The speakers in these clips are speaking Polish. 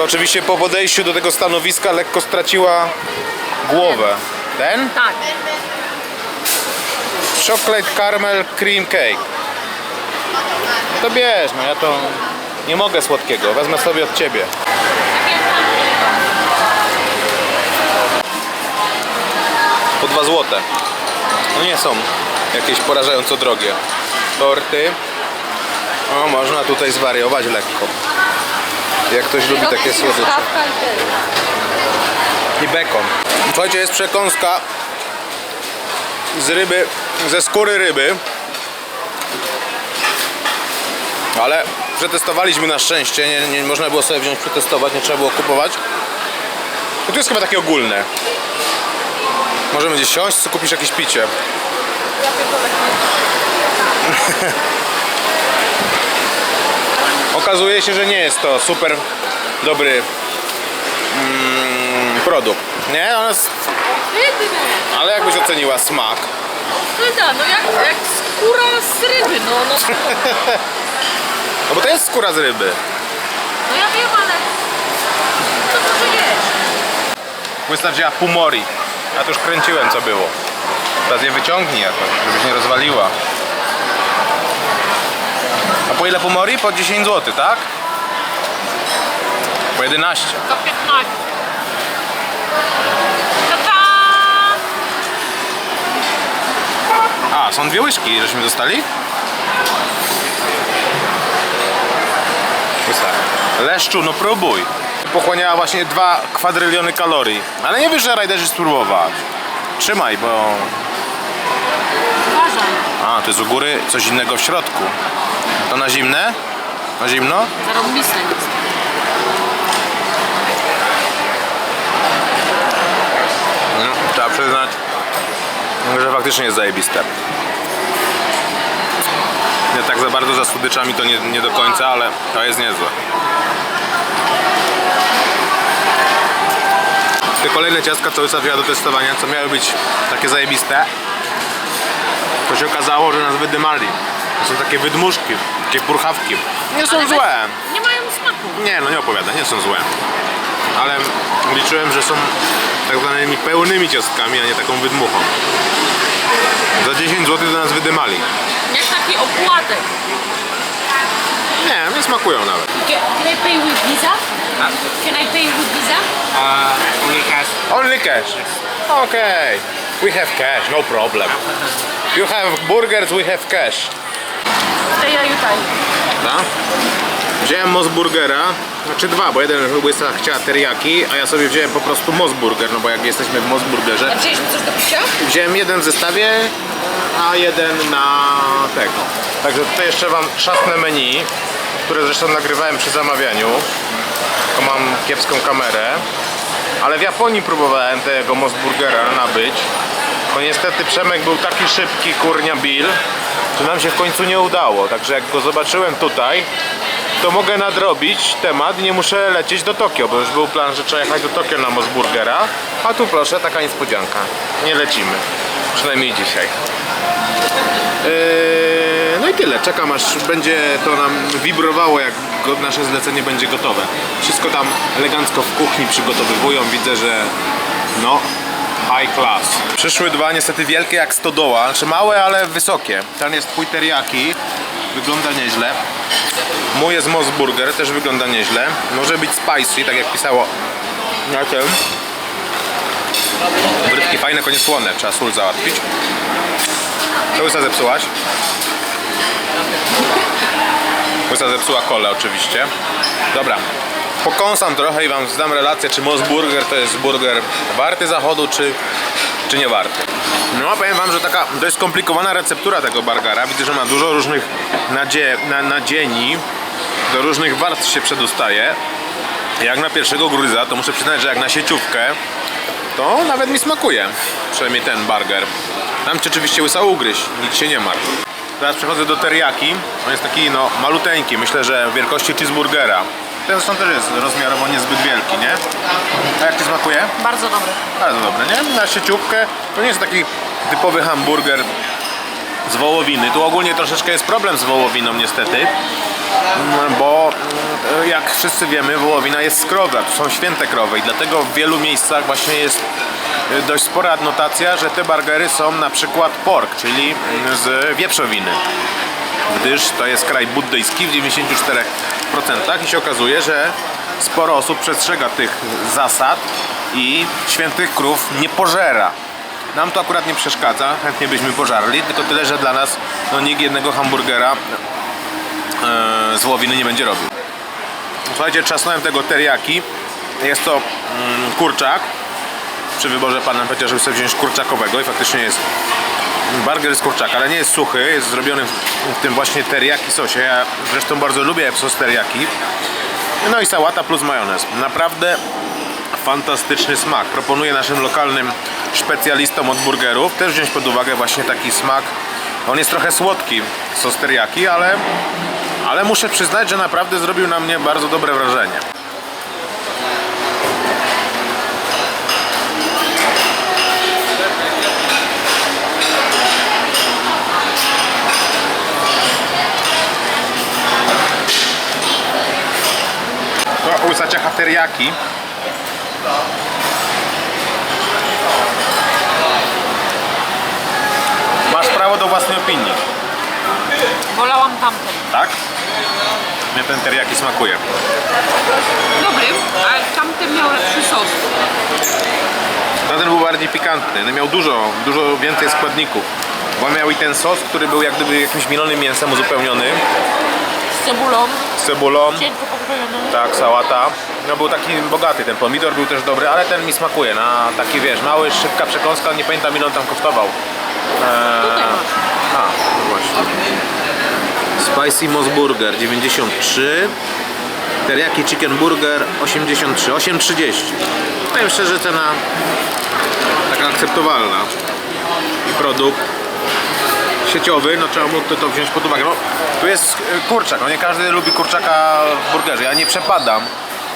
Co oczywiście po podejściu do tego stanowiska lekko straciła głowę. Ten? Tak. Chocolate caramel cream cake. To bierz, no ja to nie mogę słodkiego, wezmę sobie od ciebie. Po dwa złote. No nie są jakieś porażająco drogie. Torty. O, można tutaj zwariować lekko. Jak ktoś lubi takie słodycze. I bekon. Słuchajcie, jest przekąska z ryby, ze skóry ryby. Ale przetestowaliśmy na szczęście, nie, nie można było sobie wziąć przetestować, nie trzeba było kupować. No to jest chyba takie ogólne. Możemy gdzieś siąść, co kupisz jakieś picie. Okazuje się, że nie jest to super dobry mm, produkt. Nie? Ona jest, ale jakbyś oceniła smak? Pyta, no jak, jak skóra z ryby, no, no, No bo to jest skóra z ryby. no ja wiem, ale to może jeść. Wystarczyła pumori. Ja to już kręciłem co było. Teraz je wyciągnij jakoś, żebyś nie rozwaliła. A po ile pumori? Po 10 zł, tak? Po 11. To 15. Ta-ta! A, są dwie łyżki, żeśmy dostali? Leszczu, no próbuj. Pochłaniała właśnie 2 kwadryliony kalorii. Ale nie wiesz, że rajderzy spróbować. Trzymaj, bo... Uważaj, A, to jest u góry coś innego w środku. To na zimne? Na zimno? zarąbiste jest. No, trzeba przyznać, że faktycznie jest zajebiste. Nie tak za bardzo za słodyczami to nie, nie do końca, ale to jest niezłe. Te kolejne ciastka, co Łysa wzięła do testowania, co miały być takie zajebiste, to się okazało, że nas wydymali. To są takie wydmuszki, takie purchawki. Nie są Ale złe. Nie mają smaku. Nie, no nie opowiadaj, nie są złe. Ale liczyłem, że są tak zwanymi pełnymi ciastkami, a nie taką wydmuchą. Za 10 zł do nas wydymali. Jak taki opłatek. Nie, nie smakują nawet. Can, can I pay with Visa? Can I pay with Visa? Uh, only cash. Only cash. Okay. We have cash, no problem. You have burgers, we have cash. Ja tutaj. Tak? Wziąłem Mosburgera, znaczy dwa, bo jeden łysa chciała teriyaki, a ja sobie wziąłem po prostu Mosburger, no bo jak jesteśmy w Mosburgerze, A wzięliśmy coś do picia? Wziąłem jeden w zestawie, a jeden na tego. Także tutaj jeszcze wam szatne menu, które zresztą nagrywałem przy zamawianiu. Tylko mam kiepską kamerę. Ale w Japonii próbowałem tego Mosburgera nabyć. To niestety Przemek był taki szybki, kurnia Bill, że nam się w końcu nie udało. Także jak go zobaczyłem tutaj, to mogę nadrobić temat i nie muszę lecieć do Tokio, bo już był plan, że trzeba jechać do Tokio na Mosburgera. A tu proszę, taka niespodzianka. Nie lecimy. Przynajmniej dzisiaj. Yy, no i tyle. Czekam aż będzie to nam wibrowało, jak nasze zlecenie będzie gotowe. Wszystko tam elegancko w kuchni przygotowywują. Widzę, że no, high class. Przyszły dwa niestety wielkie jak stodoła. Znaczy małe, ale wysokie. Ten jest twój teriyaki. Wygląda nieźle. Mój jest Mosburger, też wygląda nieźle. Może być spicy, tak jak pisało na tym. Brytki fajne, tylko nie słone. Trzeba sól załatwić. To łysa zepsułaś. Łysa zepsuła kolę oczywiście. Dobra. Pokąsam trochę i wam zdam relację, czy Mosburger to jest burger warty zachodu, czy, czy nie warty. No, powiem wam, że taka dość skomplikowana receptura tego burgera. Widzę, że ma dużo różnych nadzie, na, nadzieni, do różnych warstw się przedostaje. Jak na pierwszego gryza, to muszę przyznać, że jak na sieciówkę, to nawet mi smakuje. Przynajmniej ten burger. Tam ci oczywiście łysa ugryź, nic się nie martw. Teraz przechodzę do teriyaki. On jest taki no maluteńki, myślę, że wielkości cheeseburgera. Ten zresztą też jest rozmiarowo niezbyt wielki, nie? A jak ci smakuje? Bardzo dobry. Bardzo dobre, nie? Na sieciówkę to nie jest taki typowy hamburger z wołowiny. Tu ogólnie troszeczkę jest problem z wołowiną niestety, Mm, Bo mm, jak wszyscy wiemy, wołowina jest z krowy, a to są święte krowy i dlatego w wielu miejscach właśnie jest y, dość spora adnotacja, że te burgery są na przykład pork, czyli mm, z wieprzowiny. Gdyż to jest kraj buddyjski w 94% i się okazuje, że sporo osób przestrzega tych zasad i świętych krów nie pożera. Nam to akurat nie przeszkadza, chętnie byśmy pożarli, tylko tyle, że dla nas no, nikt jednego hamburgera e, z wołowiny nie będzie robił. Słuchajcie, trzasnąłem tego teriyaki. Jest to mm, kurczak. Przy wyborze pan nam powiedział, żeby sobie wziąć kurczakowego i faktycznie jest burger z kurczaka, ale nie jest suchy, jest zrobiony w, tym właśnie teriyaki sosie. Ja zresztą bardzo lubię sos teriyaki. No i sałata plus majonez. Naprawdę fantastyczny smak. Proponuję naszym lokalnym specjalistom od burgerów też wziąć pod uwagę właśnie taki smak. On jest trochę słodki, sos teriyaki, ale, ale muszę przyznać, że naprawdę zrobił na mnie bardzo dobre wrażenie. Łysa ciecha teriyaki. Masz prawo do własnej opinii, Wolałam tamten. tak? Mnie ten teriyaki smakuje. Dobry, ale tamten miał lepszy sos. Ten był bardziej pikantny, miał dużo, dużo więcej składników. Bo miał i ten sos, który był jak gdyby jakimś mielonym mięsem uzupełniony, Z cebulą, z cebulą, cienko pokrojoną. tak, sałata. No był taki bogaty, ten pomidor był też dobry, ale ten mi smakuje na taki wiesz, mały, szybka przekąska, nie pamiętam ile on tam kosztował. Eee, a, no właśnie. Spicy Moss Burger 93 Teriyaki Chicken Burger 83, 8,30 Powiem szczerze, cena taka akceptowalna i produkt sieciowy, no trzeba mógł to wziąć pod uwagę. No, tu jest e, kurczak, no nie każdy lubi kurczaka w burgerze, ja nie przepadam,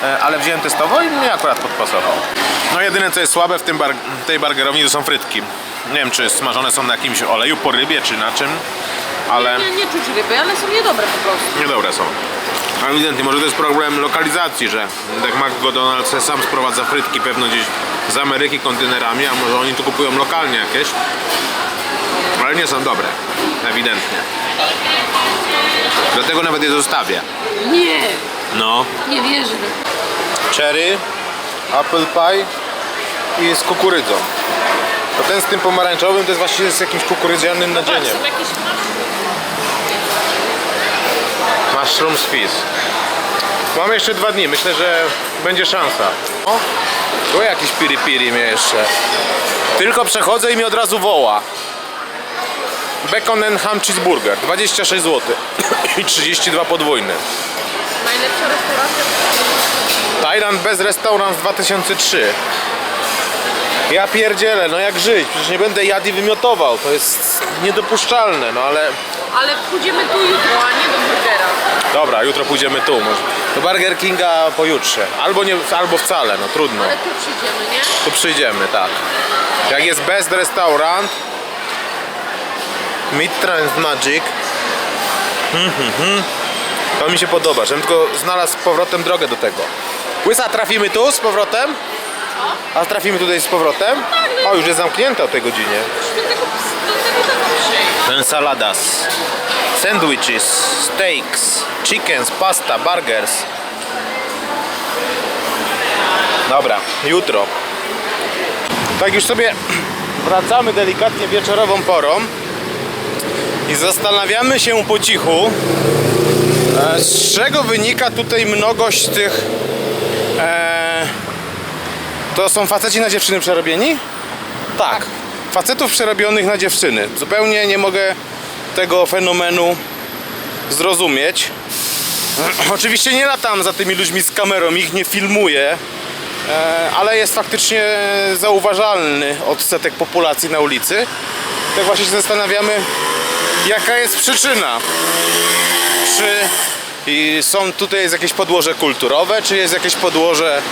e, ale wziąłem testowo i mnie akurat podpasował. No jedyne co jest słabe w tym bar- tej burgerowni to są frytki. Nie wiem czy smażone są na jakimś oleju po rybie czy na czym, ale Nie, nie czuć ryby, ale są niedobre po prostu. niedobre są. A Ewidentnie, może to jest problem lokalizacji, że tak McDonald's sam sprowadza frytki pewno gdzieś z Ameryki kontenerami, a może oni tu kupują lokalnie jakieś. Ale nie są dobre, ewidentnie. Dlatego nawet je zostawię. Nie, No. nie wierzę. Cherry, apple pie i z kukurydzą. To ten z tym pomarańczowym to jest właściwie z jakimś kukurydzianym nadzieniem. jakieś Mushrooms Fizz. Mamy jeszcze dwa dni, myślę, że będzie szansa. O, tu jakiś piri piri mnie jeszcze. Tylko przechodzę i mi od razu woła. Bacon and ham cheeseburger, 26 zł. I 32 podwójny. najlepsza restauracja. Thailand bez restaurant z 2003. Ja pierdzielę, no jak żyć? Przecież nie będę jadł i wymiotował. To jest niedopuszczalne, no ale... Ale pójdziemy tu jutro, a nie do burgera. Dobra, jutro pójdziemy tu może. Do Burger Kinga pojutrze. Albo, nie, albo wcale, no trudno. Ale tu przyjdziemy, nie? Tu przyjdziemy, tak. Jak jest best restaurant Midtrans Magic hmm, hmm, hmm. To mi się podoba, żebym tylko znalazł z powrotem drogę do tego Łysa, trafimy tu z powrotem? A trafimy tutaj z powrotem? O, już jest zamknięte o tej godzinie. Ensaladas Sandwiches, steaks, chickens, pasta, burgers Dobra, jutro Tak już sobie wracamy delikatnie wieczorową porą i zastanawiamy się po cichu e, z czego wynika tutaj mnogość tych e, to są faceci na dziewczyny przerobieni? Tak. Facetów przerobionych na dziewczyny. Zupełnie nie mogę tego fenomenu zrozumieć. Oczywiście nie latam za tymi ludźmi z kamerą, ich nie filmuję, e, ale jest faktycznie zauważalny odsetek populacji na ulicy. Tak właśnie się zastanawiamy, jaka jest przyczyna. Czy są tutaj jest jakieś podłoże kulturowe, czy jest jakieś podłoże,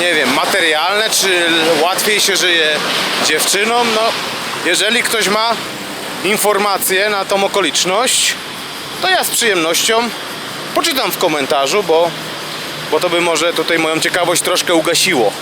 nie wiem, materialne, czy łatwiej się żyje dziewczynom? No, jeżeli ktoś ma informacje na tą okoliczność, to ja z przyjemnością poczytam w komentarzu, bo, bo to by może tutaj moją ciekawość troszkę ugasiło.